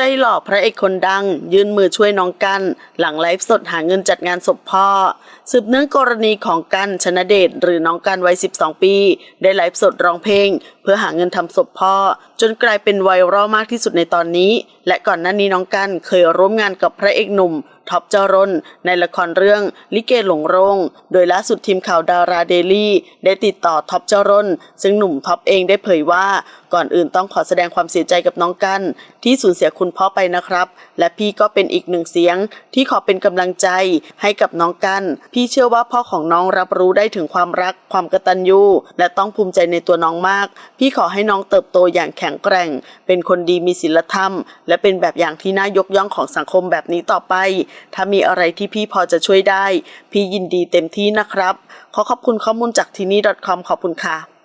ใจหล่อพระเอกคนดัง ยื่นมือช่วยน้องกัน หลังไลฟ์สดหาเงินจัดงานศพพ่อ สืบเนื่องกรณีของกันชนะเดชหรือน้องกันวัย 12 ปี ได้ไลฟ์สดร้องเพลง พื่อหาเงินทำศพพ่อ จนกลายเป็นไวรัลมากที่สุดในตอนนี้ และก่อนหน้านี้น้องกันเคยร่วมงานกับพระเอกหนุ่มท็อปเจารนในละครเรื่องลิเกหลงโรง โดยล่าสุดทีมข่าวดาราเดลี่ได้ติดต่อท็อปเจารนซึ่งหนุ่มท็อปเองได้เผยว่า ก่อนอื่นต้องขอแสดงความเสียใจกับน้องกัน ที่สูญเสียคุณพ่อไปนะครับ และพี่ก็เป็นอีกหนึ่งเสียง ที่ขอเป็นกำลังใจให้กับน้องกัน พี่เชื่อว่าพ่อของน้องรับรู้ได้ถึงความรักความกตัญญูและต้องภูมิใจในตัวน้องมากพี่ขอให้น้องเติบโตอย่างแข็งแกร่ง เป็นคนดีมีศีลธรรม และเป็นแบบอย่างที่น่ายกย่องของสังคมแบบนี้ต่อไป ถ้ามีอะไรที่พี่พอจะช่วยได้ พี่ยินดีเต็มที่นะครับ ขอขอบคุณข้อมูลจากที่นี่ .com ขอบคุณค่ะ